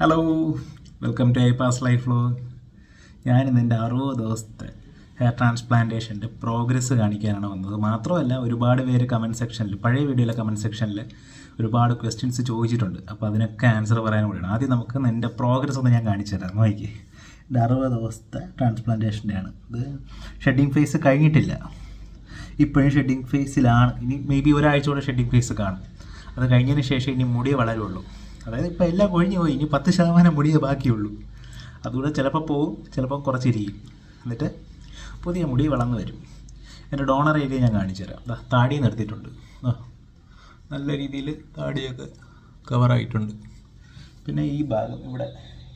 Hello welcome to I pass life vlog ഞാനിന്ന് എന്റെ അറുപത് ദിവസത്തെ ഹെയർ ട്രാൻസ്പ്ലാന്റേഷന്റെ പ്രോഗ്രസ് കാണിക്കാനാണ് വന്നത്. മാത്രമല്ല ഒരുപാട് പേര് കമന്റ് സെക്ഷനിൽ പഴയ വീഡിയോയിലെ കമന്റ് സെക്ഷനിൽ ഒരുപാട് ക്വസ്റ്റ്യൻസ് ചോദിച്ചിട്ടുണ്ട്. അപ്പോൾ അതിനൊക്കെ ആൻസർ പറയാൻ കൂടിയാണ്. ആദ്യം നമുക്ക് എന്റെ പ്രോഗ്രസ് ഒന്ന് ഞാൻ കാണിച്ചു തരാം. നോക്കി എന്റെ അറുപത് ദിവസത്തെ ട്രാൻസ്പ്ലാന്റേഷന്റെയാണ് ഇത് ഷെഡിങ് ഫേസ് കഴിഞ്ഞിട്ടില്ല. ഇപ്പോഴും ഷെഡിങ് ഫേസിലാണ് ഇനി മേ ബി ഒരാഴ്ച കൂടെ ഷെഡിങ് ഫേസ് കാണും. അത് കഴിഞ്ഞതിന് ശേഷം ഇനി മുടി വളരുള്ളൂ. അതായത് ഇപ്പോൾ എല്ലാം കൊഴിഞ്ഞു പോയി. ഇനി പത്ത് ശതമാനം മുടിയേ ബാക്കിയുള്ളൂ. അതുകൂടെ ചിലപ്പോൾ പോവും ചിലപ്പോൾ കുറച്ചിരിക്കും എന്നിട്ട് പുതിയ മുടി വളർന്നു വരും. എന്റെ ഡോണർ ഏരിയ ഞാൻ കാണിച്ചു തരാം. താടി നിർത്തിയിട്ടുണ്ട്. നല്ല രീതിയിൽ താടിയൊക്കെ കവറായിട്ടുണ്ട്. പിന്നെ ഈ ഭാഗം ഇവിടെ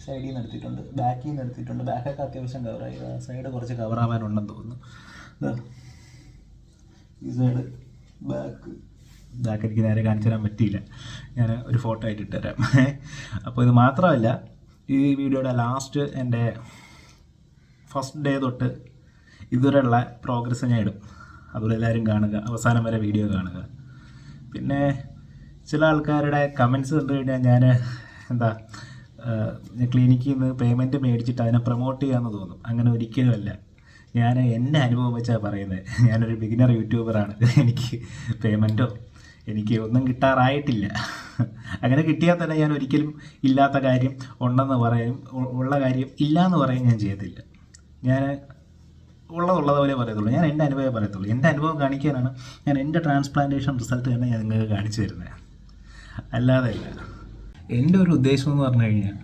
സൈഡിൽ നിന്ന് എടുത്തിട്ടുണ്ട് ബാക്കിൽ നിന്ന് എടുത്തിട്ടുണ്ട് ബാക്കൊക്കെ അത്യാവശ്യം കവറായി. സൈഡ് കുറച്ച് കവറാവാനുണ്ടെന്ന് തോന്നുന്നു. ഈ സൈഡ് ബാക്ക്. ബാക്ക് എനിക്ക് നേരെ കാണിച്ചു തരാൻ പറ്റിയില്ല. ഞാൻ ഒരു ഫോട്ടോ ആയിട്ട് ഇട്ടുതരാം. അപ്പോൾ ഇത് മാത്രമല്ല ഈ വീഡിയോയുടെ ലാസ്റ്റ് എന്റെ ഫസ്റ്റ് ഡേ തൊട്ട് ഇതുവരെയുള്ള പ്രോഗ്രസ് ഞാൻ ഇടും. അതുപോലെ എല്ലാവരും കാണുക അവസാനം വരെ വീഡിയോ കാണുക. പിന്നെ ചില ആൾക്കാരുടെ കമൻസ് കണ്ടു കഴിഞ്ഞാൽ ഞാൻ എന്താ ക്ലിനിക്കിൽ നിന്ന് പേയ്മെന്റ് മേടിച്ചിട്ട് അതിനെ പ്രൊമോട്ട് ചെയ്യാമെന്ന് തോന്നും. അങ്ങനെ ഒരിക്കലുമല്ല. ഞാൻ എന്റെ അനുഭവം വെച്ചാണ് പറയുന്നത് ഞാനൊരു ബിഗിനർ യൂട്യൂബറാണ് എനിക്ക് പേയ്മെന്റോ എനിക്ക് ഒന്നും കിട്ടാറായിട്ടില്ല. അങ്ങനെ കിട്ടിയാൽ തന്നെ ഞാൻ ഒരിക്കലും ഇല്ലാത്ത കാര്യം ഉണ്ടെന്ന് പറയും ഉള്ള കാര്യം ഇല്ല എന്ന് പറയും ഞാൻ ചെയ്യത്തില്ല. ഞാൻ ഉള്ളതുള്ളത് പോലെ പറയത്തുള്ളൂ. ഞാൻ എന്റെ അനുഭവമേ പറയത്തുള്ളൂ. എന്റെ അനുഭവം കാണിക്കാനാണ് ഞാൻ എന്റെ ട്രാൻസ്പ്ലാന്റേഷൻ റിസൾട്ട് തന്നെ ഞാൻ നിങ്ങൾക്ക് കാണിച്ചു തരുന്നത് അല്ലാതെ അല്ല. എന്റെ ഒരു ഉദ്ദേശം എന്ന് പറഞ്ഞു കഴിഞ്ഞാൽ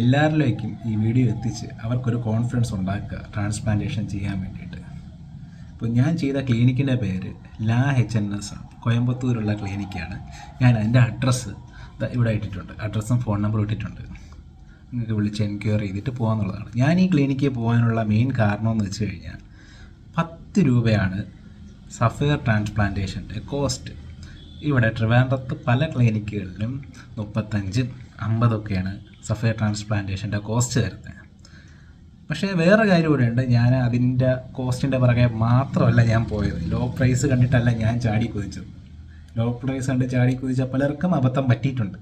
എല്ലാവരിലേക്കും ഈ വീഡിയോ എത്തിച്ച് അവർക്കൊരു കോൺഫിഡൻസ് ഉണ്ടാക്കുക ട്രാൻസ്പ്ലാന്റേഷൻ ചെയ്യാൻ വേണ്ടിയിട്ട്. അപ്പോൾ ഞാൻ ചെയ്ത ക്ലിനിക്കിന്റെ പേര് ലാ എച്ച് എൻ എസ് ആണ്. കോയമ്പത്തൂരുള്ള ക്ലിനിക്കാണ്. ഞാൻ എന്റെ അഡ്രസ്സ് ഇവിടെ ഇട്ടിട്ടുണ്ട്. അഡ്രസ്സും ഫോൺ നമ്പറും ഇട്ടിട്ടുണ്ട്. നിങ്ങൾക്ക് വിളിച്ച് എൻക്വയറി ചെയ്തിട്ട് പോകാമെന്നുള്ളതാണ് ഞാൻ ഈ ക്ലിനിക്കിൽ പോകാനുള്ള മെയിൻ കാരണമെന്ന് വെച്ച് കഴിഞ്ഞാൽ പത്ത് രൂപയാണ് സഫയർ ട്രാൻസ്പ്ലാന്റേഷന്റെ കോസ്റ്റ്. ഇവിടെ ട്രിവാൻഡ്രത്ത് പല ക്ലിനിക്കുകളിലും മുപ്പത്തഞ്ചും അമ്പതൊക്കെയാണ് സഫയർ ട്രാൻസ്പ്ലാന്റേഷന്റെ കോസ്റ്റ് വരുന്നത്. പക്ഷേ വേറെ കാര്യം ഇവിടെ ഉണ്ട്. ഞാൻ അതിന്റെ കോസ്റ്റിന്റെ പുറകെ മാത്രമല്ല ഞാൻ പോയത്. ലോ പ്രൈസ് കണ്ടിട്ടല്ല ഞാൻ ചാടി കുതിച്ചത്. ലോ പ്രൈസ് കണ്ട് ചാടി കുതിച്ച പലർക്കും അബദ്ധം പറ്റിയിട്ടുണ്ട്.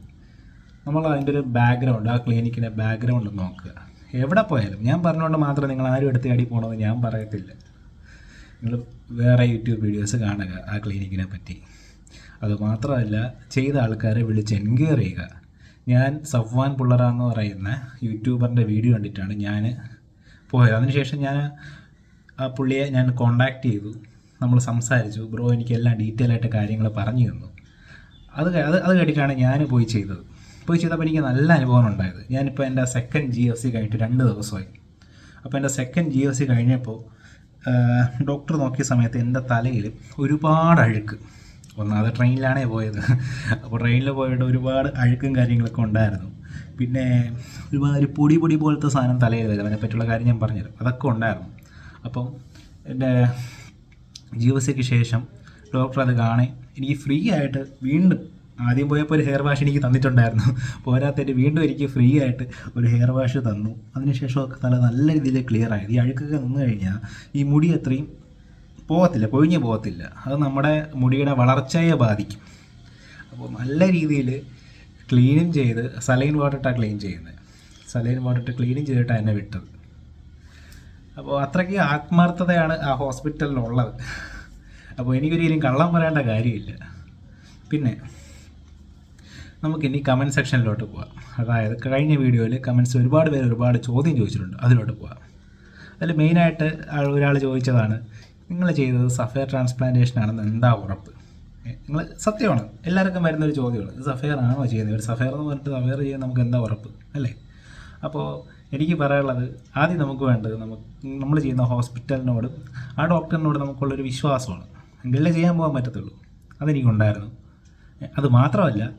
നമ്മൾ അതിന്റെ ഒരു ബാക്ക്ഗ്രൗണ്ട് ആ ക്ലിനിക്കിന്റെ ബാക്ക്ഗ്രൗണ്ട് നോക്കുക. എവിടെ പോയാലും ഞാൻ പറഞ്ഞുകൊണ്ട് മാത്രം നിങ്ങൾ ആരും എടുത്ത് ചാടി പോകണമെന്ന് ഞാൻ പറയത്തില്ല. നിങ്ങൾ വേറെ യൂട്യൂബ് വീഡിയോസ് കാണുക ആ ക്ലിനിക്കിനെ പറ്റി. അതുമാത്രമല്ല ചെയ്ത ആൾക്കാരെ വിളിച്ച് എൻക്വയർ ചെയ്യുക. ഞാൻ സഫ്വാൻ പുള്ളറ എന്ന് പറയുന്ന യൂട്യൂബറിന്റെ വീഡിയോ കണ്ടിട്ടാണ് ഞാൻ പോയത്. അതിനുശേഷം ഞാൻ ആ പുള്ളിയെ ഞാൻ കോണ്ടാക്ട് ചെയ്തു. നമ്മൾ സംസാരിച്ചു. ബ്രോ എനിക്ക് എല്ലാം ഡീറ്റെയിൽ ആയിട്ട് കാര്യങ്ങൾ പറഞ്ഞു തന്നു. അത് അത് അത് കേട്ടിട്ടാണ് ഞാൻ പോയി ചെയ്തത്. പോയി ചെയ്തപ്പോൾ എനിക്ക് നല്ല അനുഭവം ഉണ്ടായത്. ഞാനിപ്പോൾ എന്റെ സെക്കൻഡ് ജി എഫ് സി കഴിഞ്ഞിട്ട് രണ്ട് ദിവസമായി. അപ്പോൾ എന്റെ സെക്കൻഡ് ജി എഫ് സി കഴിഞ്ഞപ്പോൾ ഡോക്ടർ നോക്കിയ സമയത്ത് എന്റെ തലയിൽ ഒരുപാട് അഴുക്ക്. ഒന്നാമത് ട്രെയിനിലാണേ പോയത്. അപ്പോൾ ട്രെയിനിൽ പോയിട്ട് ഒരുപാട് അഴുക്കും കാര്യങ്ങളൊക്കെ ഉണ്ടായിരുന്നു. പിന്നെ ഒരുപാട് ഒരു പൊടി പൊടി പോലത്തെ സാധനം തലയിൽ വരും. അതിനെപ്പറ്റിയുള്ള കാര്യം ഞാൻ പറഞ്ഞുതരാം. അതൊക്കെ ഉണ്ടായിരുന്നു. അപ്പം എന്റെ ജി എഫ് സിക്ക് ശേഷം ഡോക്ടർ അത് കാണേ. എനിക്ക് ഫ്രീ ആയിട്ട് വീണ്ടും ആദ്യം പോയപ്പോൾ ഒരു ഹെയർ വാഷ് എനിക്ക് തന്നിട്ടുണ്ടായിരുന്നു. പോരാത്തതിന്റെ വീണ്ടും എനിക്ക് ഫ്രീ ആയിട്ട് ഒരു ഹെയർ വാഷ് തന്നു. അതിനുശേഷമൊക്കെ തല നല്ല രീതിയിൽ ക്ലിയർ ആയി. ഈ അഴുക്കൊക്കെ നിന്ന് കഴിഞ്ഞാൽ ഈ മുടി അത്രയും പോകത്തില്ല കൊഴിഞ്ഞ് പോകത്തില്ല അത് നമ്മുടെ മുടിയുടെ വളർച്ചയെ ബാധിക്കും. അപ്പോൾ നല്ല രീതിയിൽ ക്ലീനും ചെയ്ത് സലൈൻ വാട്ടറിട്ടാണ് ക്ലീൻ ചെയ്യുന്നത്. സലൈൻ വാട്ടറിട്ട് ക്ലീനും ചെയ്തിട്ടാണ് എന്നെ വിട്ടത്. അപ്പോൾ അത്രയ്ക്ക് ആത്മാർത്ഥതയാണ് ആ ഹോസ്പിറ്റലിനുള്ളത്. അപ്പോൾ എനിക്കൊരിക്കലും കള്ളം പറയേണ്ട കാര്യമില്ല. പിന്നെ നമുക്കിനി കമന്റ് സെക്ഷനിലോട്ട് പോവാം. അതായത് കഴിഞ്ഞ വീഡിയോയിൽ കമന്റ്സ് ഒരുപാട് പേര് ഒരുപാട് ചോദ്യം ചോദിച്ചിട്ടുണ്ട്. അതിലോട്ട് പോവാം. അതിൽ മെയിനായിട്ട് ഒരാൾ ചോദിച്ചതാണ് നിങ്ങൾ ചെയ്തത് സഫയർ ട്രാൻസ്പ്ലാന്റേഷൻ ആണെന്ന് എന്താ ഉറപ്പ്? നിങ്ങൾ സത്യമാണ്. എല്ലാവർക്കും വരുന്ന ഒരു ചോദ്യമാണ്. സഫയർ ആണോ ചെയ്യുന്നത്? ഒരു സഫയർ എന്ന് പറഞ്ഞിട്ട് സഫയർ ചെയ്യാൻ നമുക്ക് എന്താ ഉറപ്പ്? അല്ലേ? അപ്പോൾ എനിക്ക് പറയാനുള്ളത് ആദ്യം നമുക്ക് വേണ്ടത് നമുക്ക് നമ്മൾ ചെയ്യുന്ന ഹോസ്പിറ്റലിനോട് ആ ഡോക്ടറിനോട് നമുക്കുള്ളൊരു വിശ്വാസമാണ്. എങ്കിലേ ചെയ്യാൻ പോകാൻ പറ്റത്തുള്ളൂ. അതെനിക്കുണ്ടായിരുന്നു. അത് മാത്രമല്ല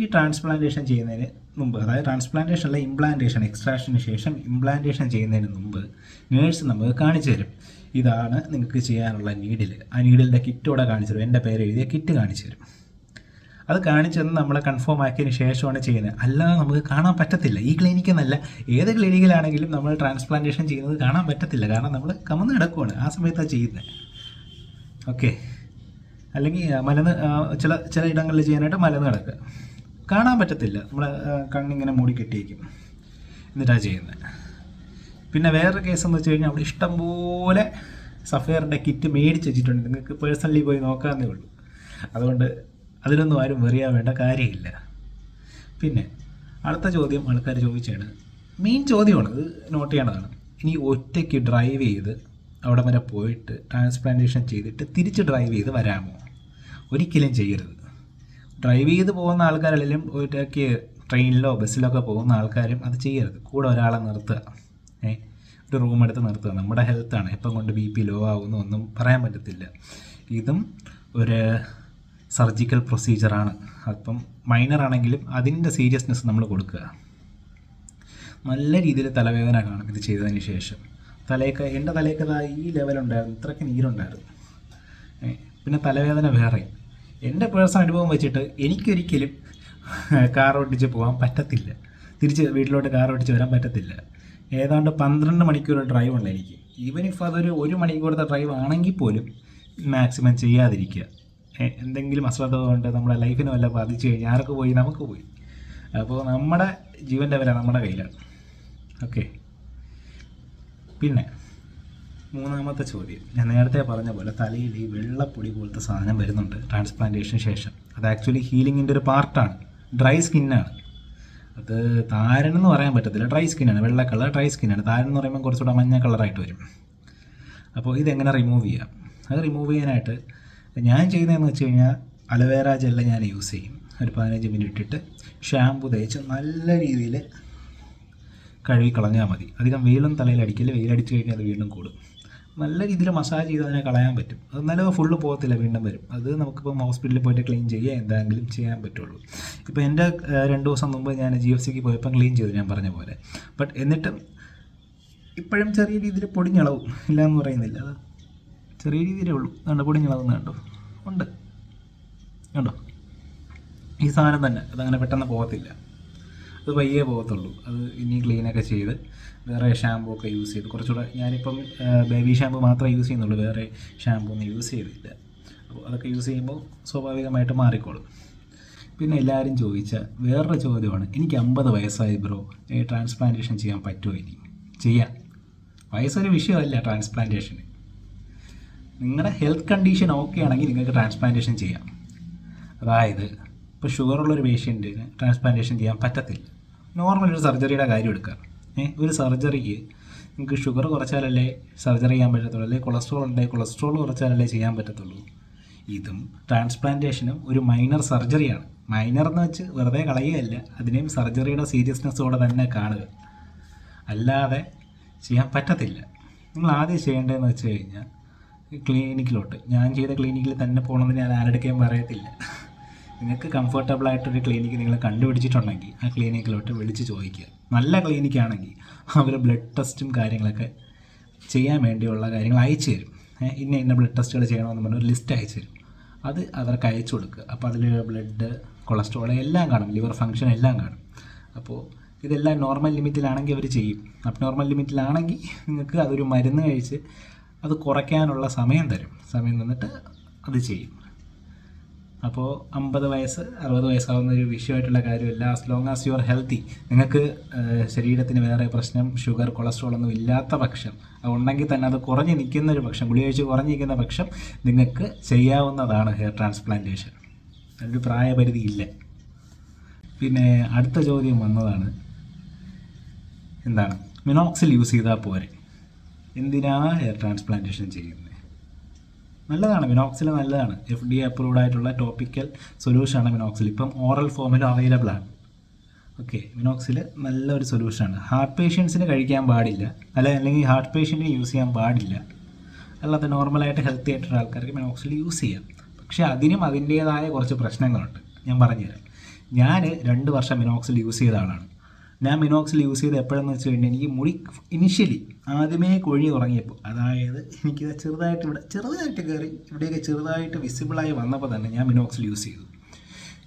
ഈ ട്രാൻസ്പ്ലാന്റേഷൻ ചെയ്യുന്നതിന് മുമ്പ് അതായത് ട്രാൻസ്പ്ലാന്റേഷൻ അല്ല ഇംപ്ലാന്റേഷൻ എക്സ്ട്രാക്ഷന് ശേഷം ഇംപ്ലാന്റേഷൻ ചെയ്യുന്നതിന് മുമ്പ് നേഴ്സ് നമുക്ക് കാണിച്ചു തരും. ഇതാണ് നിങ്ങൾക്ക് ചെയ്യാനുള്ള നീഡിൽ ആ നീഡിലിന്റെ കിറ്റോടെ കാണിച്ചു തരും. എന്റെ പേര് എഴുതിയ കിറ്റ് കാണിച്ചു തരും. അത് കാണിച്ചെന്ന് നമ്മളെ കൺഫേം ആക്കിയതിന് ശേഷമാണ് ചെയ്യുന്നത്. അല്ലാതെ നമുക്ക് കാണാൻ പറ്റത്തില്ല. ഈ ക്ലിനിക്കിൽ നിന്നല്ല ഏത് ക്ലിനിക്കിലാണെങ്കിലും നമ്മൾ ട്രാൻസ്പ്ലാന്റേഷൻ ചെയ്യുന്നത് കാണാൻ പറ്റത്തില്ല. കാരണം നമ്മൾ കമന്ന് കിടക്കുവാണ്. ആ സമയത്താണ് ചെയ്യുന്നത് ഓക്കെ അല്ലെങ്കിൽ മലന്ന് ചില ചില ഇടങ്ങളിൽ ചെയ്യാനായിട്ട് മലന്ന് കിടക്കുക. കാണാൻ പറ്റത്തില്ല. നമ്മൾ കണ്ണിങ്ങനെ മൂടി കെട്ടിയേക്കും എന്നിട്ടാണ് ചെയ്യുന്നത് പിന്നെ വേറൊരു കേസ് എന്ന് വെച്ച് കഴിഞ്ഞാൽ അവിടെ ഇഷ്ടംപോലെ സഫയറിന്റെ കിറ്റ് മേടിച്ച് വെച്ചിട്ടുണ്ട്. നിങ്ങൾക്ക് പേഴ്സണലി പോയി നോക്കാമെന്നേ ഉള്ളൂ. അതുകൊണ്ട് അതിലൊന്നും ആരും വെറിയാൻ വേണ്ട കാര്യമില്ല. പിന്നെ അടുത്ത ചോദ്യം ആൾക്കാർ ചോദിച്ചാണ്. മെയിൻ ചോദ്യമാണ് ഇത് നോട്ട് ചെയ്യേണ്ടതാണ്. ഇനി ഒറ്റയ്ക്ക് ഡ്രൈവ് ചെയ്ത് അവിടെ വരെ പോയിട്ട് ട്രാൻസ്പ്ലാന്റേഷൻ ചെയ്തിട്ട് തിരിച്ച് ഡ്രൈവ് ചെയ്ത് വരാമോ? ഒരിക്കലും ചെയ്യരുത്. ഡ്രൈവ് ചെയ്ത് പോകുന്ന ആൾക്കാരല്ലെങ്കിലും ഒറ്റയ്ക്ക് ട്രെയിനിലോ ബസ്സിലോ ഒക്കെ പോകുന്ന ആൾക്കാരും അത് ചെയ്യരുത്. കൂടെ ഒരാളെ നിർത്തുക. ഏ ഒരു റൂം എടുത്ത് നിർത്തുക. നമ്മുടെ ഹെൽത്താണ് എപ്പം കൊണ്ട് ബി പി ലോ ആകുന്നു ഒന്നും പറയാൻ പറ്റത്തില്ല. ഇതും ഒരു സർജിക്കൽ പ്രൊസീജിയറാണ് അപ്പം മൈനർ ആണെങ്കിലും അതിന്റെ സീരിയസ്നെസ് നമ്മൾ കൊടുക്കുക. നല്ല രീതിയിൽ തലവേദന കാണും ഇത് ചെയ്തതിന് ശേഷം. തലയൊക്കെ എന്റെ തലയൊക്കെ ഈ ലെവലുണ്ടായിരുന്നു ഇത്രയ്ക്ക് നീരുണ്ടായിരുന്നു. പിന്നെ തലവേദന വേറെ. എന്റെ പേഴ്സണൽ അനുഭവം വെച്ചിട്ട് എനിക്കൊരിക്കലും കാർ ഓടിച്ച് പോകാൻ പറ്റത്തില്ല. തിരിച്ച് വീട്ടിലോട്ട് കാർ ഓടിച്ച് വരാൻ പറ്റത്തില്ല. ഏതാണ്ട് പന്ത്രണ്ട് മണിക്കൂർ ഡ്രൈവ് ഉണ്ട് എനിക്ക്. ഈവൻ ഇഫ് അതൊരു ഒരു മണിക്കൂറത്തെ ഡ്രൈവ് ആണെങ്കിൽ പോലും മാക്സിമം ചെയ്യാതിരിക്കുക. എന്തെങ്കിലും അശ്രദ്ധ കൊണ്ട് നമ്മുടെ ലൈഫിനെ വല്ല ബാധിച്ചു കഴിഞ്ഞാൽ ആർക്ക് പോയി? നമുക്ക് പോയി. അപ്പോൾ നമ്മുടെ ജീവന്റെ വില നമ്മുടെ കയ്യിലാണ് ഓക്കെ. പിന്നെ മൂന്നാമത്തെ ചോദ്യം. ഞാൻ നേരത്തെ പറഞ്ഞ പോലെ തലയിൽ ഈ വെള്ളപ്പൊടി പോലത്തെ സാധനം വരുന്നുണ്ട് ട്രാൻസ്പ്ലാന്റേഷന് ശേഷം. അത് ആക്ച്വലി ഹീലിങ്ങിന്റെ ഒരു പാർട്ടാണ് ഡ്രൈ സ്കിന്നാണ് അത് താരൻ എന്ന് പറയാൻ പറ്റത്തില്ല. ഡ്രൈ സ്കിന്നാണ് വെള്ള കളർ ഡ്രൈ സ്കിന്നാണ് താരൻ എന്ന് പറയുമ്പോൾ കുറച്ചുകൂടെ മഞ്ഞ കളറായിട്ട് വരും. അപ്പോൾ ഇതെങ്ങനെ റിമൂവ് ചെയ്യാം? അത് റിമൂവ് ചെയ്യാനായിട്ട് ഞാൻ ചെയ്യുന്നതെന്ന് വെച്ച് കഴിഞ്ഞാൽ അലവേറ ജെല്ല ഞാൻ യൂസ് ചെയ്യും. ഒരു പതിനഞ്ച് മിനിറ്റ് ഇട്ടിട്ട് ഷാമ്പു തേച്ച് നല്ല രീതിയിൽ കഴുകി കളഞ്ഞാൽ മതി. അധികം വെയിലും തലയിൽ അടിക്കില്ല. വെയിലടിച്ച് കഴിഞ്ഞാൽ അത് വീണ്ടും കൂടും. നല്ല രീതിയിൽ മസാജ് ചെയ്ത് അതിനെ കളയാൻ പറ്റും. അത് നല്ല ഫുള്ള് പോകത്തില്ല വീണ്ടും വരും. അത് നമുക്കിപ്പം ഹോസ്പിറ്റലിൽ പോയിട്ട് ക്ലീൻ ചെയ്യുക എന്തെങ്കിലും ചെയ്യാൻ പറ്റുള്ളൂ. ഇപ്പോൾ എന്റെ രണ്ട് ദിവസം മുമ്പ് ഞാൻ ജി എഫ് സിക്ക് പോയപ്പം ക്ലീൻ ചെയ്തു ഞാൻ പറഞ്ഞ പോലെ. ബട്ട് എന്നിട്ടും ഇപ്പോഴും ചെറിയ രീതിയിൽ പൊടിഞ്ഞളവും ഇല്ല എന്ന് പറയുന്നില്ല. അത് ചെറിയ രീതിയിലേ ഉള്ളൂ. അതുകൊണ്ട് പൊടിഞ്ഞളവുന്ന കണ്ടോ? ഉണ്ട്. കണ്ടോ? ഈ സാധനം തന്നെ. അതങ്ങനെ പെട്ടെന്ന് പോകത്തില്ല. അത് പയ്യേ പോകത്തുള്ളൂ. അത് ഇനി ക്ലീനൊക്കെ ചെയ്ത് വേറെ ഷാമ്പൂ ഒക്കെ യൂസ് ചെയ്ത് കുറച്ചുകൂടെ ഞാനിപ്പം ബേബി ഷാമ്പു മാത്രമേ യൂസ് ചെയ്യുന്നുള്ളൂ. വേറെ ഷാമ്പൂ ഒന്നും യൂസ് ചെയ്തില്ല. അപ്പോൾ അതൊക്കെ യൂസ് ചെയ്യുമ്പോൾ സ്വാഭാവികമായിട്ട് മാറിക്കോളും. പിന്നെ എല്ലാവരും ചോദിച്ച വേറൊരു ചോദ്യമാണ്. എനിക്ക് അമ്പത് വയസ്സായി ബ്രോ. ട്രാൻസ്പ്ലാന്റേഷൻ ചെയ്യാൻ പറ്റുമോ ഇനി? ചെയ്യാം. വയസ്സൊരു വിഷയമല്ല ട്രാൻസ്പ്ലാന്റേഷന് നിങ്ങളുടെ ഹെൽത്ത് കണ്ടീഷൻ ഓക്കെ ആണെങ്കിൽ നിങ്ങൾക്ക് ട്രാൻസ്പ്ലാന്റേഷൻ ചെയ്യാം. അതായത് ഇപ്പോൾ ഷുഗറുള്ളൊരു പേഷ്യന്റിന് ട്രാൻസ്പ്ലാന്റേഷൻ ചെയ്യാൻ പറ്റത്തില്ല. നോർമൽ ഒരു സർജറിയുടെ കാര്യം എടുക്കുക ഏഹ് ഒരു സർജറിക്ക് നിങ്ങൾക്ക് ഷുഗർ കുറച്ചാലല്ലേ സർജറി ചെയ്യാൻ പറ്റത്തുള്ളൂ അല്ലെങ്കിൽ കൊളസ്ട്രോൾ ഉണ്ടെങ്കിൽ കൊളസ്ട്രോൾ കുറച്ചാലല്ലേ ചെയ്യാൻ പറ്റത്തുള്ളൂ. ഇതും ട്രാൻസ്പ്ലാന്റേഷനും ഒരു മൈനർ സർജറിയാണ് മൈനർ എന്ന് വെച്ച് വെറുതെ കളയുകയല്ല അതിനെയും സർജറിയുടെ സീരിയസ്നെസ്സോടെ തന്നെ കാണുക. അല്ലാതെ ചെയ്യാൻ പറ്റത്തില്ല. നിങ്ങൾ ആദ്യം ചെയ്യേണ്ടതെന്ന് വെച്ച് കഴിഞ്ഞാൽ ക്ലിനിക്കിലോട്ട് ഞാൻ ചെയ്ത ക്ലിനിക്കിൽ തന്നെ പോകണമെന്ന് ഞാൻ ആരുടെയും പറയത്തില്ല. നിങ്ങൾക്ക് കംഫർട്ടബിൾ ആയിട്ടൊരു ക്ലിനിക്ക് നിങ്ങൾ കണ്ടുപിടിച്ചിട്ടുണ്ടെങ്കിൽ ആ ക്ലിനിക്കിലോട്ട് വിളിച്ച് ചോദിക്കുക. നല്ല ക്ലിനിക്കാണെങ്കിൽ അവർ ബ്ലഡ് ടെസ്റ്റും കാര്യങ്ങളൊക്കെ ചെയ്യാൻ വേണ്ടിയുള്ള കാര്യങ്ങൾ അയച്ചു തരും. ഇന്ന ഇന്ന ബ്ലഡ് ടെസ്റ്റുകൾ ചെയ്യണമെന്ന് പറഞ്ഞ ഒരു ലിസ്റ്റ് അയച്ചു തരും. അത് അവർക്ക് അയച്ചു കൊടുക്കുക. അപ്പോൾ അതിൽ ബ്ലഡ് കൊളസ്ട്രോൾ എല്ലാം കാണും. ലിവർ ഫങ്ഷൻ എല്ലാം കാണും. അപ്പോൾ ഇതെല്ലാം നോർമൽ ലിമിറ്റിലാണെങ്കിൽ അവർ ചെയ്യും. അബ്നോർമൽ നോർമൽ ലിമിറ്റിലാണെങ്കിൽ നിങ്ങൾക്ക് അതൊരു മരുന്ന് കഴിച്ച് അത് കുറയ്ക്കാനുള്ള സമയം തരും. സമയം തന്നിട്ട് അത് ചെയ്യും. അപ്പോൾ അമ്പത് വയസ്സ് അറുപത് വയസ്സാവുന്ന ഒരു വിഷയമായിട്ടുള്ള കാര്യമില്ല. As long as you are healthy നിങ്ങൾക്ക് ശരീരത്തിന് വേറെ പ്രശ്നം ഷുഗർ കൊളസ്ട്രോൾ ഒന്നും ഇല്ലാത്ത പക്ഷം ഉണ്ടെങ്കിൽ തന്നെ അത് കുറഞ്ഞ് നിൽക്കുന്ന ഒരു പക്ഷം ഗുളിക കഴിച്ച് കുറഞ്ഞിരിക്കുന്ന പക്ഷം നിങ്ങൾക്ക് ചെയ്യാവുന്നതാണ് ഹെയർ ട്രാൻസ്പ്ലാന്റേഷൻ അതിനൊരു പ്രായപരിധി ഇല്ല. പിന്നെ അടുത്ത ചോദ്യം വന്നതാണ്. എന്താണ്? മിനോക്സിൽ യൂസ് ചെയ്താൽ പോരെ. എന്തിനാ ഹെയർ ട്രാൻസ്പ്ലാന്റേഷൻ ചെയ്യുന്നത് നല്ലതാണ് മിനോക്സിൽ നല്ലതാണ്. എഫ് ഡി അപ്രൂവ്ഡ് ആയിട്ടുള്ള ടോപ്പിക്കൽ സൊല്യൂഷനാണ് മിനോക്സിൽ ഇപ്പം ഓറൽ ഫോമിലും അവൈലബിൾ ആണ്. ഓക്കെ മിനോക്സിൽ നല്ലൊരു സൊല്യൂഷനാണ് ഹാർട്ട് പേഷ്യൻസിന് കഴിക്കാൻ പാടില്ല. അല്ല അല്ലെങ്കിൽ ഹാർട്ട് പേഷ്യന്റിന് യൂസ് ചെയ്യാൻ പാടില്ല. അല്ലാതെ നോർമലായിട്ട് ഹെൽത്തി ആയിട്ടുള്ള ആൾക്കാർക്ക് മിനോക്സിൽ യൂസ് ചെയ്യാം. പക്ഷേ അതിനും അതിന്റേതായ കുറച്ച് പ്രശ്നങ്ങളുണ്ട്. ഞാൻ പറഞ്ഞുതരാം. ഞാൻ രണ്ട് വർഷം മിനോക്സിൽ യൂസ് ചെയ്ത ആളാണ്. ഞാൻ മിനോക്സിൽ യൂസ് ചെയ്ത് എപ്പോഴെന്ന് വെച്ച് കഴിഞ്ഞാൽ എനിക്ക് മുടി ഇനിഷ്യലി ആദ്യമേ കൊഴി തുടങ്ങിയപ്പോൾ. അതായത് എനിക്ക് ചെറുതായിട്ട് ഇവിടെ ചെറുതായിട്ട് കയറി ഇവിടെയൊക്കെ ചെറുതായിട്ട് വിസിബിളായി വന്നപ്പോൾ തന്നെ ഞാൻ മിനോക്സിൽ യൂസ് ചെയ്തു.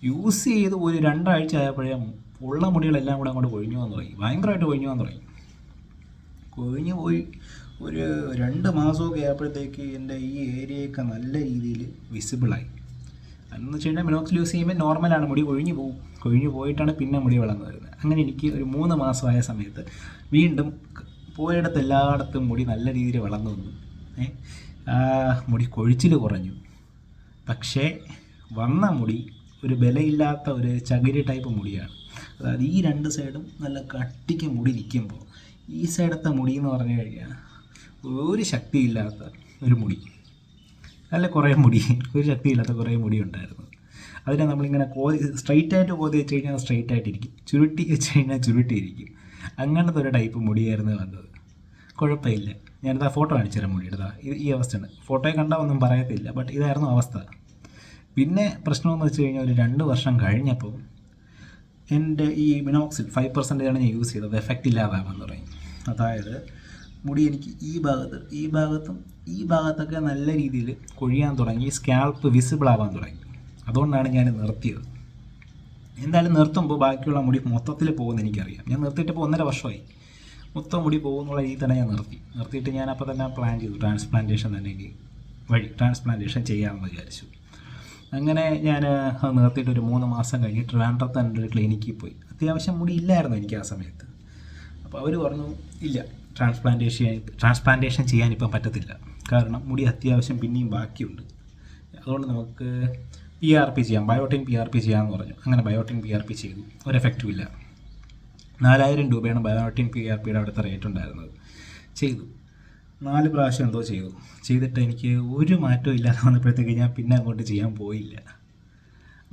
യൂസ് ചെയ്ത് ഒരു രണ്ടാഴ്ച ആയപ്പോഴേ ഉള്ള മുടികളെല്ലാം കൂടെ അങ്ങോട്ട് കൊഴിഞ്ഞു വന്നു തുടങ്ങി. ഭയങ്കരമായിട്ട് കൊഴിഞ്ഞു വന്നു തുടങ്ങി. കൊഴിഞ്ഞു പോയി ഒരു രണ്ട് മാസമൊക്കെ ആയപ്പോഴത്തേക്ക് എന്റെ ഈ ഏരിയയൊക്കെ നല്ല രീതിയിൽ വിസിബിളായി അതെന്ന് വെച്ച് കഴിഞ്ഞാൽ മിനോക്സിൽ യൂസ് ചെയ്യുമ്പോൾ നോർമലാണ് മുടി കൊഴിഞ്ഞു പോകും കൊഴിഞ്ഞു പോയിട്ടാണ് പിന്നെ മുടി വളർന്നു വരുന്നത്. അങ്ങനെ എനിക്ക് ഒരു മൂന്ന് മാസമായ സമയത്ത് വീണ്ടും പോയിടത്ത് എല്ലായിടത്തും മുടി നല്ല രീതിയിൽ വളർന്നു വന്നു. മുടി കൊഴിച്ചിൽ കുറഞ്ഞു. പക്ഷേ വന്ന മുടി ഒരു ബലയില്ലാത്ത ഒരു ചകിരി ടൈപ്പ് മുടിയാണ്. അതായത് ഈ രണ്ട് സൈഡും നല്ല കട്ടിക്ക് മുടി നിൽക്കുമ്പോൾ ഈ സൈഡത്തെ മുടി എന്ന് പറഞ്ഞു കഴിഞ്ഞാൽ ഒരു ശക്തിയില്ലാത്ത ഒരു മുടി. നല്ല കുറേ മുടി ഒരു ശക്തിയില്ലാത്ത കുറേ മുടി ഉണ്ടായിരുന്നു. അതിനെ നമ്മളിങ്ങനെ കോതി സ്ട്രൈറ്റ് ആയിട്ട് കോതി വെച്ച് കഴിഞ്ഞാൽ സ്ട്രൈറ്റ് ആയിട്ടിരിക്കും ചുരുട്ടി വെച്ച് കഴിഞ്ഞാൽ ചുരുട്ടിയിരിക്കും. അങ്ങനത്തെ ഒരു ടൈപ്പ് മുടിയായിരുന്നു വന്നത്. കുഴപ്പമില്ല. ഞാനിത് ആ ഫോട്ടോ കാണിച്ചു തരാം മുടിയുടെ. ദാ ഇത് ഈ അവസ്ഥയാണ്. ഫോട്ടോയെ കണ്ടാൽ ഒന്നും പറയത്തില്ല ബട്ട് ഇതായിരുന്നു അവസ്ഥ. പിന്നെ പ്രശ്നമെന്ന് വെച്ച് കഴിഞ്ഞാൽ ഒരു രണ്ട് വർഷം കഴിഞ്ഞപ്പോൾ എന്റെ ഈ മിനോക്സിൽ ഫൈവ് പെർസെന്റേജാണ് ഞാൻ യൂസ് ചെയ്തത്. എഫക്റ്റ് ഇല്ലാതാകാൻ തുടങ്ങി അതായത് മുടി എനിക്ക് ഈ ഭാഗത്ത് ഈ ഭാഗത്തും ഈ ഭാഗത്തൊക്കെ നല്ല രീതിയിൽ കൊഴിയാൻ തുടങ്ങി സ്കാൽപ്പ് വിസിബിൾ ആവാൻ തുടങ്ങി. അതുകൊണ്ടാണ് ഞാൻ നിർത്തിയത്. എന്തായാലും നിർത്തുമ്പോൾ ബാക്കിയുള്ള മുടി മൊത്തത്തിൽ പോകുമെന്ന് എനിക്കറിയാം. ഞാൻ നിർത്തിയിട്ട് ഇപ്പോൾ ഒന്നര വർഷമായി. മൊത്തം മുടി പോകുന്നുള്ള രീതിയിൽ തന്നെ ഞാൻ നിർത്തി. നിർത്തിയിട്ട് ഞാൻ അപ്പോൾ തന്നെ പ്ലാൻ ചെയ്തു. ട്രാൻസ്പ്ലാന്റേഷൻ തന്നെ എനിക്ക് വഴി ട്രാൻസ്പ്ലാന്റേഷൻ ചെയ്യാമെന്ന് വിചാരിച്ചു. അങ്ങനെ ഞാൻ അത് നിർത്തിയിട്ട് ഒരു മൂന്ന് മാസം കഴിഞ്ഞ് ട്രിവാൻഡ്രത്ത് എന്റെ ഒരു ക്ലിനിക്കിൽ പോയി. അത്യാവശ്യം മുടി ഇല്ലായിരുന്നു എനിക്ക് ആ സമയത്ത്. അപ്പോൾ അവർ പറഞ്ഞു ഇല്ല ട്രാൻസ്പ്ലാന്റേഷൻ ട്രാൻസ്പ്ലാന്റേഷൻ ചെയ്യാൻ ഇപ്പം പറ്റത്തില്ല. കാരണം മുടി അത്യാവശ്യം പിന്നെയും ബാക്കിയുണ്ട്. അതുകൊണ്ട് നമുക്ക് പി ആർ പി ചെയ്യാം ബയോട്ടിൻ പി ആർ പി ചെയ്യാമെന്ന് പറഞ്ഞു. അങ്ങനെ ബയോട്ടിൻ പി ആർ പി ചെയ്തു. ഒരു എഫക്റ്റും ഇല്ല നാലായിരം രൂപയാണ് ബയോട്ടിൻ പി ആർ പിയുടെ അവിടുത്തെ റേറ്റ് ഉണ്ടായിരുന്നത്. ചെയ്തു. നാല് പ്രാവശ്യം എന്തോ ചെയ്തു. ചെയ്തിട്ട് എനിക്ക് ഒരു മാറ്റവും ഇല്ലാതെ വന്നപ്പോഴത്തേക്ക് ഞാൻ പിന്നെ അങ്ങോട്ട് ചെയ്യാൻ പോയില്ല.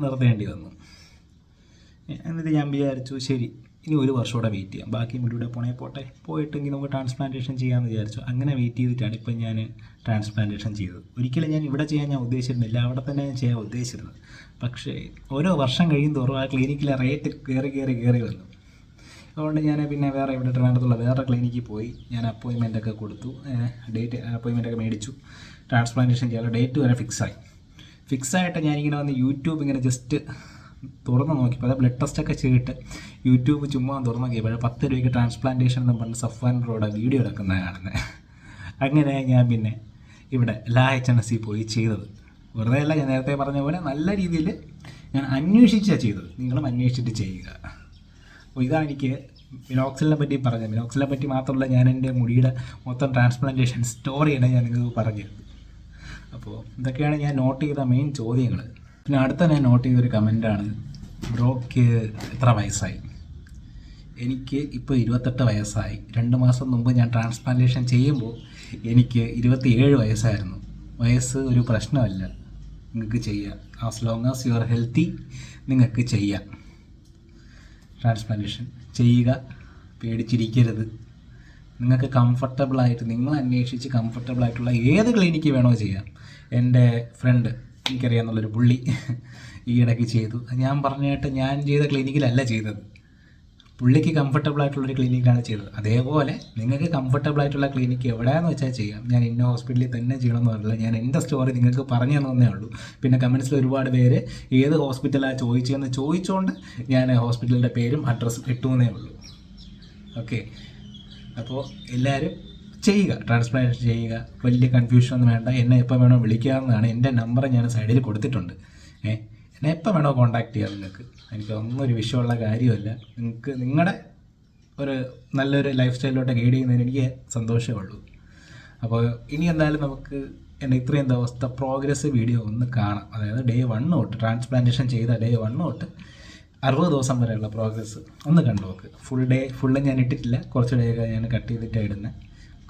നിർത്തേണ്ടി വന്നു. എന്നിട്ട് ഞാൻ വിചാരിച്ചു ശരി ഇനി ഒരു വർഷം കൂടെ വെയിറ്റ് ചെയ്യാം. ബാക്കി മുടിയുടെ പോണേ പോട്ടെ. പോയിട്ടെങ്കിൽ നമുക്ക് ട്രാൻസ്പ്ലാന്റേഷൻ ചെയ്യാമെന്ന് വിചാരിച്ചു. അങ്ങനെ വെയിറ്റ് ചെയ്തിട്ടാണ് ഇപ്പം ഞാൻ ട്രാൻസ്പ്ലാന്റേഷൻ ചെയ്തത്. ഒരിക്കലും ഞാൻ ഇവിടെ ചെയ്യാൻ ഞാൻ ഉദ്ദേശിച്ചിരുന്നില്ല. അവിടെ തന്നെ ഞാൻ ചെയ്യാൻ ഉദ്ദേശിച്ചിരുന്നത്. പക്ഷേ ഓരോ വർഷം കഴിയും തോറും ആ ക്ലിനിക്കിലെ റേറ്റ് കയറി കയറി കയറി വന്നു. അതുകൊണ്ട് ഞാൻ പിന്നെ വേറെ ഇവിടെ ട്രിവാൻഡ്രത്തുള്ള വേറെ ക്ലിനിക്കിൽ പോയി. ഞാൻ അപ്പോയിൻമെന്റ് ഒക്കെ കൊടുത്തു. ഡേറ്റ് അപ്പോയിൻമെന്റ് ഒക്കെ മേടിച്ചു. ട്രാൻസ്പ്ലാന്റേഷൻ ചെയ്യാനുള്ള ഡേറ്റ് വരെ ഫിക്സായി ഫിക്സായിട്ട് ഞാനിങ്ങനെ വന്ന് യൂട്യൂബ് ഇങ്ങനെ ജസ്റ്റ് തുറന്ന് നോക്കി. പല ബ്ലഡ് ടെസ്റ്റ് ഒക്കെ ചെയ്തിട്ട് യൂട്യൂബ് ചുമ്മാ തുറന്ന് നോക്കിയപ്പോൾ പത്ത് രൂപയ്ക്ക് ട്രാൻസ്പ്ലാന്റേഷൻ എന്ന് പറഞ്ഞ് സഫ്വാൻ റോഡ് വീഡിയോ എടുക്കുന്നത് കാണുന്നത് അങ്ങനെ ഞാൻ പിന്നെ ഇവിടെ ലാ എച്ച് എൻ എസ് പോയി ചെയ്തത്. വെറുതെ അല്ല ഞാൻ നേരത്തെ പറഞ്ഞ പോലെ നല്ല രീതിയിൽ ഞാൻ അന്വേഷിച്ചാണ് ചെയ്തത്. നിങ്ങളും അന്വേഷിച്ചിട്ട് ചെയ്യുക. അപ്പോൾ ഇതാണ് എനിക്ക് മിനോക്സിലിനെ പറ്റി പറഞ്ഞത്. മിനോക്സിലിനെ പറ്റി മാത്രമല്ല ഞാൻ എന്റെ മുടിയുടെ മൊത്തം ട്രാൻസ്പ്ലാന്റേഷൻ സ്റ്റോറിയാണ് ഞാൻ നിങ്ങൾക്ക് പറഞ്ഞത്. അപ്പോൾ ഇതൊക്കെയാണ് ഞാൻ നോട്ട് ചെയ്ത മെയിൻ ചോദ്യങ്ങൾ പിന്നെ അടുത്ത ഞാൻ നോട്ട് ചെയ്തൊരു കമന്റാണ് ബ്രോക്ക് എത്ര വയസ്സായി? എനിക്ക് ഇപ്പോൾ ഇരുപത്തെട്ട് വയസ്സായി. രണ്ട് മാസം മുമ്പ് ഞാൻ ട്രാൻസ്പ്ലാന്റേഷൻ ചെയ്യുമ്പോൾ എനിക്ക് ഇരുപത്തിയേഴ് വയസ്സായിരുന്നു. വയസ്സ് ഒരു പ്രശ്നമല്ല. നിങ്ങൾക്ക് ചെയ്യാം. As long as you are healthy നിങ്ങൾക്ക് ചെയ്യാം. ട്രാൻസ്പ്ലാന്റേഷൻ ചെയ്യുക പേടിച്ചിരിക്കരുത്. നിങ്ങൾക്ക് കംഫർട്ടബിളായിട്ട് നിങ്ങൾ അന്വേഷിച്ച് കംഫർട്ടബിളായിട്ടുള്ള ഏത് ക്ലിനിക്ക് വേണോ ചെയ്യാം. എന്റെ ഫ്രണ്ട് എനിക്കറിയാമെന്നുള്ളൊരു പുള്ളി ഈ ഇടയ്ക്ക് ചെയ്തു. ഞാൻ പറഞ്ഞിട്ട് ഞാൻ ചെയ്ത ക്ലിനിക്കിലല്ല ചെയ്തത്. പുള്ളിക്ക് കംഫർട്ടബിൾ ആയിട്ടുള്ളൊരു ക്ലിനിക്കിലാണ് ചെയ്തത്. അതേപോലെ നിങ്ങൾക്ക് കംഫർട്ടബിൾ ആയിട്ടുള്ള ക്ലിനിക്ക് എവിടെയാണെന്ന് വെച്ചാൽ ചെയ്യാം. ഞാൻ ഇന്ന ഹോസ്പിറ്റലിൽ തന്നെ ചെയ്യണമെന്ന് പറഞ്ഞില്ല. ഞാൻ എന്റെ സ്റ്റോറി നിങ്ങൾക്ക് പറഞ്ഞു തന്നേ ഉള്ളൂ. പിന്നെ കമൻസിൽ ഒരുപാട് പേര് ഏത് ഹോസ്പിറ്റലാണ് ചോദിച്ചതെന്ന് ചോദിച്ചുകൊണ്ട് ഞാൻ ഹോസ്പിറ്റലിന്റെ പേരും അഡ്രസ്സും ഇട്ടുവെന്നേ ഉള്ളൂ. ഓക്കെ അപ്പോൾ എല്ലാവരും ചെയ്യുക ട്രാൻസ്പ്ലാന്റ് ചെയ്യുക വലിയ കൺഫ്യൂഷൻ ഒന്നും വേണ്ട. എന്നെ എപ്പോൾ വേണോ വിളിക്കാവുന്നതാണ്. എന്റെ നമ്പർ ഞാൻ സൈഡിൽ കൊടുത്തിട്ടുണ്ട്. ഏ എന്നെ എപ്പോൾ വേണോ കോൺടാക്ട് ചെയ്യാം നിങ്ങൾക്ക്. എനിക്ക് ഒന്നും ഒരു വിഷയമുള്ള കാര്യമല്ല നിങ്ങൾക്ക് നിങ്ങളുടെ ഒരു നല്ലൊരു ലൈഫ് സ്റ്റൈലിലോട്ട് ഗൈഡ് ചെയ്യുന്നതിന് എനിക്ക് സന്തോഷമേ ഉള്ളൂ. അപ്പോൾ ഇനി എന്തായാലും നമുക്ക് എന്റെ ഇത്രയും ദിവസത്തെ പ്രോഗ്രസ് വീഡിയോ ഒന്ന് കാണാം. അതായത് ഡേ വൺ തൊട്ട് ട്രാൻസ്പ്ലാന്റേഷൻ ചെയ്ത ഡേ വൺ തൊട്ട് അറുപത് ദിവസം വരെയുള്ള പ്രോഗ്രസ് ഒന്ന് കണ്ടു നോക്ക്. ഫുൾ ഡേ ഫുള്ള് ഞാൻ ഇട്ടിട്ടില്ല. കുറച്ച് ഡേ ഞാൻ കട്ട് ചെയ്തിട്ടാണ് ഇടുന്നത്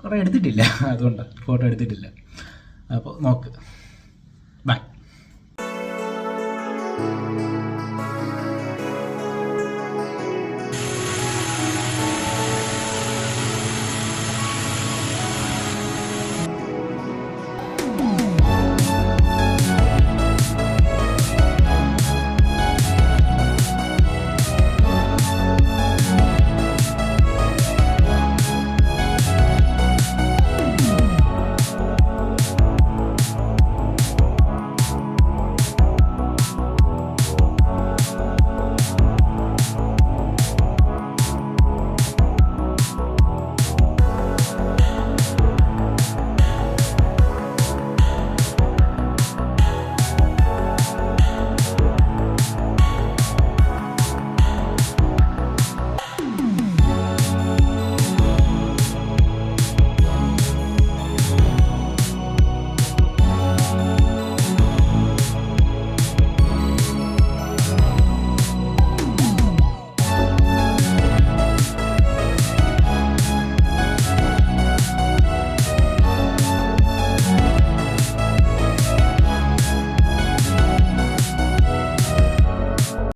കുറേ എടുത്തിട്ടില്ല. അതുകൊണ്ടാണ് ഫോട്ടോ എടുത്തിട്ടില്ല. അപ്പോൾ നോക്ക്. ബൈ